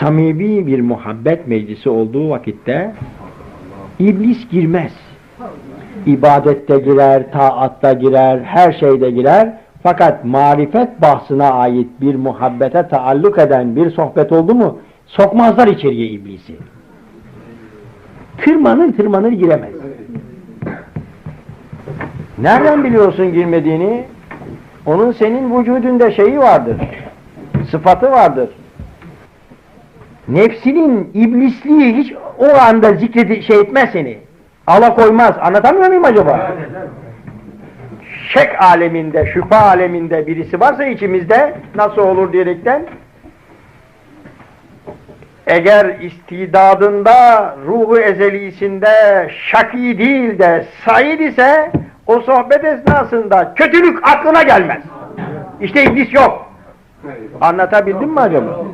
samimi bir muhabbet meclisi olduğu vakitte iblis girmez. İbadette girer, taatta girer, her şeyde girer. Fakat marifet bahsına ait bir muhabbete taalluk eden bir sohbet oldu mu sokmazlar içeriye iblisi. Tırmanır tırmanır giremez. Nereden biliyorsun girmediğini? Onun senin vücudunda şeyi vardır. Sıfatı vardır. Nefsinin iblisliği hiç o anda zikredi şey etmez seni. Alakoymaz. Anlatamıyor muyum acaba? Şek aleminde, şüphe aleminde birisi varsa içimizde nasıl olur diyerekten eğer istidadında, ruhu ezelisinde şaki değil de said ise o sohbet esnasında kötülük aklına gelmez. İşte iblis yok. Anlatabildim mi acaba?